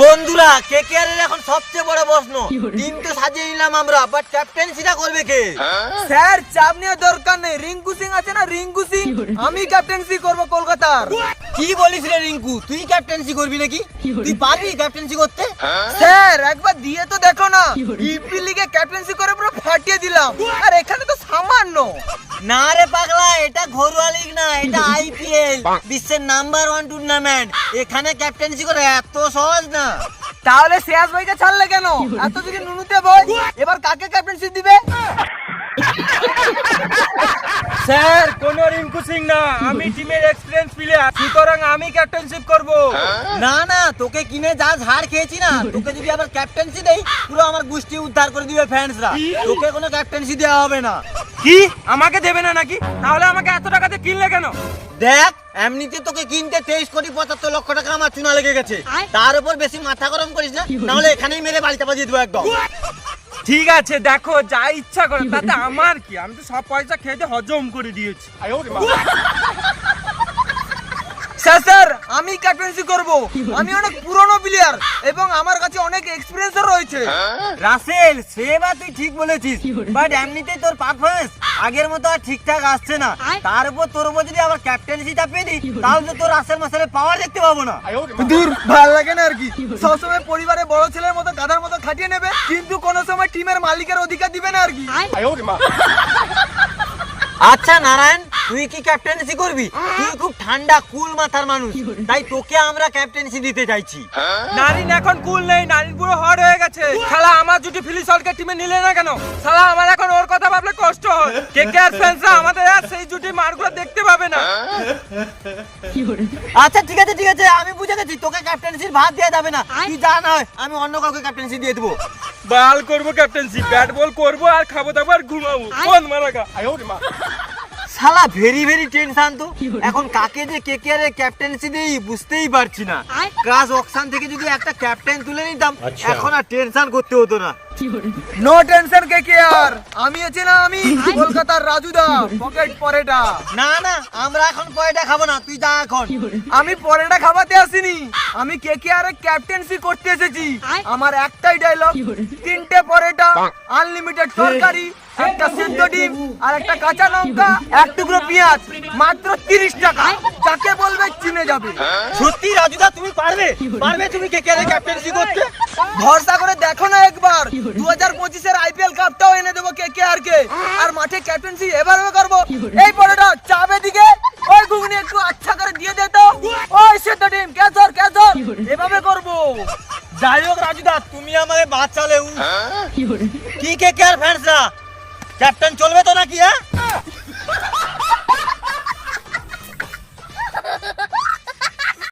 বন্ধুরা কে কে আর এখন সবচেয়ে বড় প্রশ্ন। টিম তো সাজিয়ে নিলাম আমরা বাট ক্যাপ্টেন্সিটা করবে কে? স্যার চাপ নেওয়ার দরকার নেই। রিঙ্কু সিং আছে না? রিঙ্কু সিং আমি ক্যাপ্টেন্সি করব কলকাতার। কি বলিস রে রিঙ্কু? তুই ক্যাপ্টেন্সি করবি নাকি? তুই পারবি ক্যাপ্টেন্সি করতে? স্যার একবার দিয়ে তো দেখো না। ইপি লিগে ক্যাপ্টেন্সি করে পুরো ফাটিয়ে দিলাম। আর এখানে তো সামান্য। না রে পাগলা এটা এটা আইপিএল বিশ্বের নাম্বার ওয়ান টুর্নামেন্ট এখানে ক্যাপ্টেন্সি করে এত সহজ না। তাহলে শেয়াস ভাইকে ছাড়লে কেন? এত যদি নুনুতে বই এবার কাকে ক্যাপ্টেন্সি দিবে? স্যার কোন রিঙ্কু সিং না। আমি টিমের এক্সপিরিয়েন্স প্লেয়ার সুতরাং আমি ক্যাপ্টেনশিপ করব। না না তোকে কিনে যা ঝাড় খেয়েছি না তোকে যদি আবার ক্যাপ্টেন্সি দেই পুরো আমার গোষ্ঠী উদ্ধার করে দিবে ফ্যান্সরা তোকে কোনো ক্যাপ্টেন্সি দেওয়া হবে না। কি? আমাকে দেবে না নাকি? তাহলে আমাকে এত টাকাতে কিনলে কেন? দেখ এমনিতে তোকে কিনতে তেইশ কোটি পঁচাত্তর লক্ষ টাকা আমার চুনা লেগে গেছে। তার উপর বেশি মাথা গরম করিস না নাহলে এখানেই মেরে বাড়িতে বাজিয়ে দেবো একদম। ঠিক আছে দেখো যা ইচ্ছা করো তাতে আমার কি? আমি তো সব পয়সা খেতে হজম করে দিয়েছি। স্যার স্যার আমি ক্যাপ্টেন্সি করব। আমি অনেক পুরনো প্লেয়ার এবং আমার কাছে অনেক এক্সপিরিয়েন্স রয়েছে। রাসেল সেবা তুই ঠিক বলেছিস বাট এমনিতে তোর পারফরমেন্স আগের মতো আর ঠিকঠাক আসছে না। তার উপর তোর উপর যদি আবার ক্যাপ্টেন্সি চাপিয়ে দিই তাহলে তোর রাসেল মাসেলের পাওয়ার দেখতে পাবো না। দূর ভালো লাগে না আর কি। সবসময় পরিবারে বড় ছেলের মতো গাধার মতো খাটিয়ে নেবে কিন্তু কোনো সময় টিমের মালিকের অধিকার দিবে না আর কি। আচ্ছা নারায়ণ তুই কি ক্যাপ্টেন্সি করবি? তুই খুব ঠান্ডা কুল মাথার মানুষ। তাই তোকে আমরা ক্যাপ্টেন্সি দিতে চাইছি। নারিন এখন কুল নেই নারিন পুরো হট হয়ে গেছে। শালা আমার জুটি ফিলিসলকে টিমে নিলে না কেন? শালা আমার এখন ওর কথা ভাবলে কষ্ট হয়। কে কে আর ফ্যান্সরা আমাদের আর সেই জুটি মারগুলো দেখতে পাবে না। আচ্ছা ঠিক আছে ঠিক আছে আমি বুঝে গেছি তোকে ক্যাপ্টেন্সির ভাত দেওয়া যাবে না। তুই যা না হয় আমি অন্য কাউকে ক্যাপ্টেন্সি দিয়ে দেবো। বাল করব ক্যাপ্টেন্সি ব্যাট বল করব আর খাব দাবো আর ঘুমাবো। কোন মারাকা শালা ভেরি ভেরি টেনশন তো। এখন কাকে যে কে কে এর ক্যাপ্টেন্সি দেই বুঝতেই পারছি না। ক্লাস অকশান থেকে যদি একটা ক্যাপ্টেন তুলে নিতাম এখন আর টেনশন করতে হতো না। নো টেনশন কে কে আর? আমি আছি না আমি কলকাতার রাজুদা পকেট পরেটা। না না আমরা এখন কয়টা খাব না তুই যা এখন। আমি পরেটা খাওয়াতে আসিনি আমি কে কে আর ক্যাপ্টেন্সি করতে এসেছি। আমার একটাই ডায়লগ তিনটে পরেটা আনলিমিটেড তরকারি একটা সিদ্ধ ডিম আর একটা কাঁচা লঙ্কা এক টুকরো পেঁয়াজ মাত্র তিরিশ টাকা। যাকে বলবে চিনে যাবে। সত্যি রাজুদা তুমি পারবে? পারবে তুমি কে ক্যাপ্টেন্সি করতে? ভরসা করে দেখো না একবার। দু হাজার পঁচিশের আইপিএল কাপটাও এনে দেবো কে কে আর কে। আর মাঠে ক্যাপ্টেন্সি এবার করব। এই পরেটা চাবে দিকে ওই ঘুগনি একটু আচ্ছা করে দিয়ে দে তো। ওই সেদ্ধ ডিম কেসর কেসর এভাবে করব। যাই হোক রাজুদা তুমি আমাকে বাঁচালে উ। কি কে কে আর ফ্যান্সরা চার চলবে তো নাকি হ্যাঁ?